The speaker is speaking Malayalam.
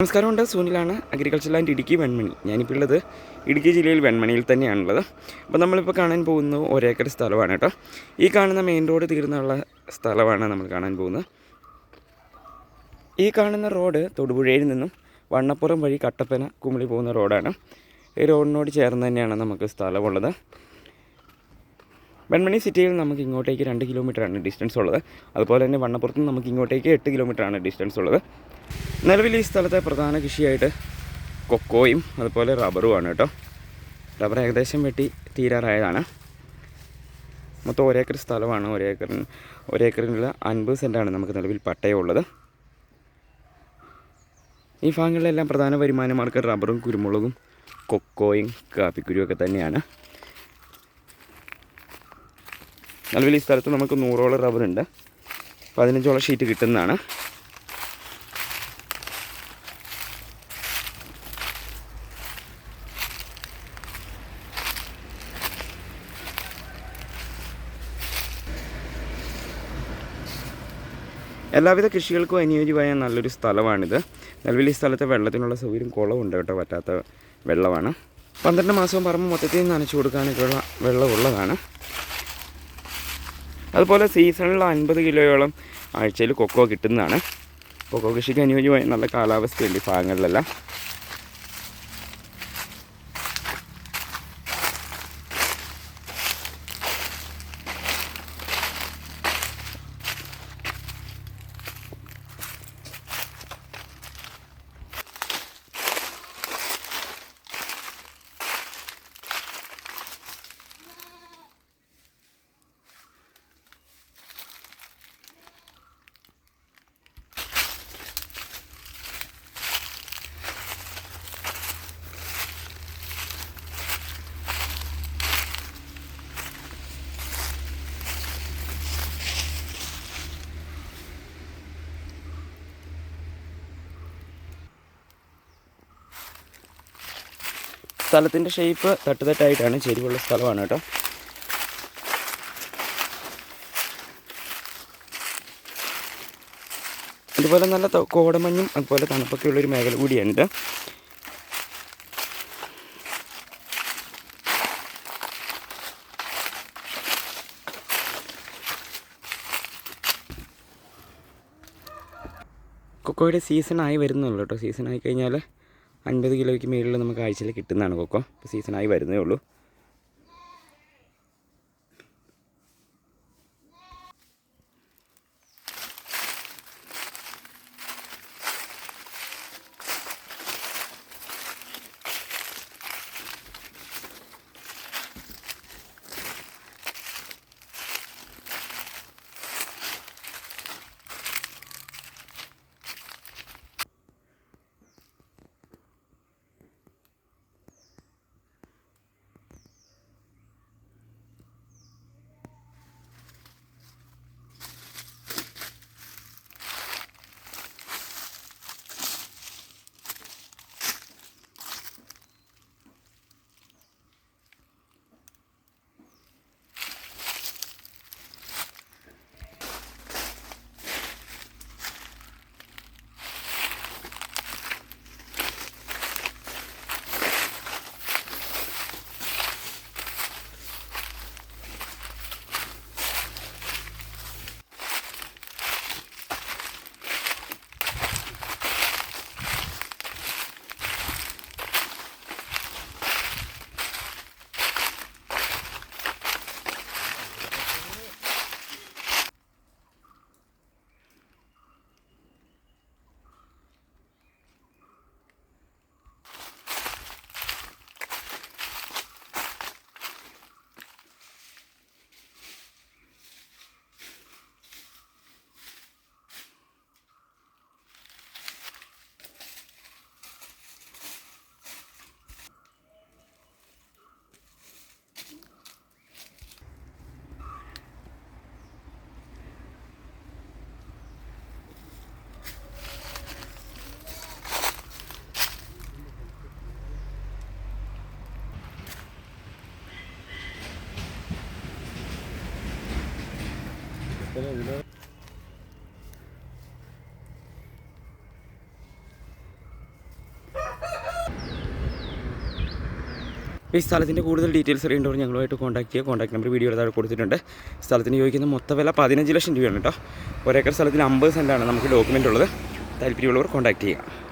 നമസ്കാരമുണ്ട്. സൂനിലാണ് അഗ്രികൾച്ചർ ലാൻഡ് ഇടുക്കി വെൺമണി. ഞാനിപ്പോൾ ഉള്ളത് ഇടുക്കി ജില്ലയിൽ വെൺമണിയിൽ തന്നെയാണുള്ളത്. അപ്പോൾ നമ്മളിപ്പോൾ കാണാൻ പോകുന്നത് ഒരേക്കർ സ്ഥലമാണ് കേട്ടോ. ഈ കാണുന്ന മെയിൻ റോഡ് തീർന്നുള്ള സ്ഥലമാണ് നമ്മൾ കാണാൻ പോകുന്നത്. ഈ കാണുന്ന റോഡ് തൊടുപുഴയിൽ നിന്നും വണ്ണപ്പുറം വഴി കട്ടപ്പന കുമിളി പോകുന്ന റോഡാണ് ഈ റോഡിനോട് ചേർന്ന് തന്നെയാണ് നമുക്ക് സ്ഥലമുള്ളത്. വെൺമണി സിറ്റിയിൽ നമുക്ക് ഇങ്ങോട്ടേക്ക് രണ്ട് കിലോമീറ്ററാണ് ഡിസ്റ്റൻസ് ഉള്ളത്. അതുപോലെ തന്നെ വണ്ണപ്പുറത്ത് നിന്ന് നമുക്ക് ഇങ്ങോട്ടേക്ക് എട്ട് കിലോമീറ്ററാണ് ഡിസ്റ്റൻസ് ഉള്ളത്. നിലവിൽ ഈ സ്ഥലത്തെ പ്രധാന കൃഷിയായിട്ട് കൊക്കോയും അതുപോലെ റബ്ബറുമാണ് കേട്ടോ. റബ്ബർ ഏകദേശം വെട്ടി തീരാറായതാണ്. മൊത്തം ഒരേക്കർ സ്ഥലമാണ് ഒരേക്കറിന് ഒരേക്കറിനുള്ള അൻപത് സെന്റാണ് നമുക്ക് നിലവിൽ പട്ടയമുള്ളത്. ഈ ഭാഗങ്ങളിലെല്ലാം പ്രധാന വരുമാന മാർഗം റബ്ബറും കുരുമുളകും കൊക്കോയും കാപ്പിക്കുരുമൊക്കെ തന്നെയാണ്. നിലവിൽ ഈ സ്ഥലത്ത് നമുക്ക് നൂറോളം റബ്ബറുണ്ട് പതിനഞ്ചോളം ഷീറ്റ് കിട്ടുന്നതാണ്. എല്ലാവിധ കൃഷികൾക്കും അനുയോജ്യമായ നല്ലൊരു സ്ഥലമാണിത്. നിലവിൽ ഈ സ്ഥലത്തെ വെള്ളത്തിനുള്ള സൗകര്യം കുളമുണ്ട് കേട്ടോ പറ്റാത്ത വെള്ളമാണ്. പന്ത്രണ്ട് മാസവും പറമ്പ് മൊത്തത്തിൽ നനച്ചു കൊടുക്കാനൊക്കെയുള്ള വെള്ളമുള്ളതാണ്. അതുപോലെ സീസണിൽ അൻപത് കിലോയോളം ആഴ്ചയിൽ കൊക്കോ കിട്ടുന്നതാണ്. കൊക്കോ കൃഷിക്ക് അനുയോജ്യമായ നല്ല കാലാവസ്ഥയുണ്ട് ഈ ഭാഗങ്ങളിലെല്ലാം. സ്ഥലത്തിന്റെ ഷേപ്പ് തട്ടുതട്ടായിട്ടാണ് ചെരിവുള്ള സ്ഥലമാണ് കേട്ടോ. അതുപോലെ നല്ല കോടമഞ്ഞും അതുപോലെ തണുപ്പൊക്കെ ഉള്ളൊരു മേഖല കൂടിയുണ്ട് കൊക്കോയുടെ സീസൺ ആയി വരുന്നുള്ളൂ കേട്ടോ. സീസൺ ആയി കഴിഞ്ഞാൽ അൻപത് കിലോയ്ക്ക് മേളിൽ നമുക്ക് ആഴ്ചയിൽ കിട്ടുന്നതാണ് കൊക്കോ. ഇപ്പോൾ സീസണായി വരുന്നേ ഉള്ളൂ. ഈ സ്ഥലത്തിന്റെ കൂടുതൽ ഡീറ്റെയിൽസ് അറിയേണ്ടവർ ഞങ്ങളുമായിട്ട് കോൺടാക്ട് ചെയ്യുക. കോൺടാക്ട് നമ്പർ വീഡിയോ താഴെ കൊടുത്തിട്ടുണ്ട്. സ്ഥലത്തിന് ചോദിക്കുന്ന മൊത്ത വില പതിനഞ്ച് ലക്ഷം രൂപയാണ് കേട്ടോ. ഒരേക്കർ സ്ഥലത്തിന് അമ്പത് സെന്റാണ് നമുക്ക് ഡോക്യുമെന്റ് ഉള്ളത്. താല്പര്യമുള്ളവർ കോൺടാക്ട് ചെയ്യുക.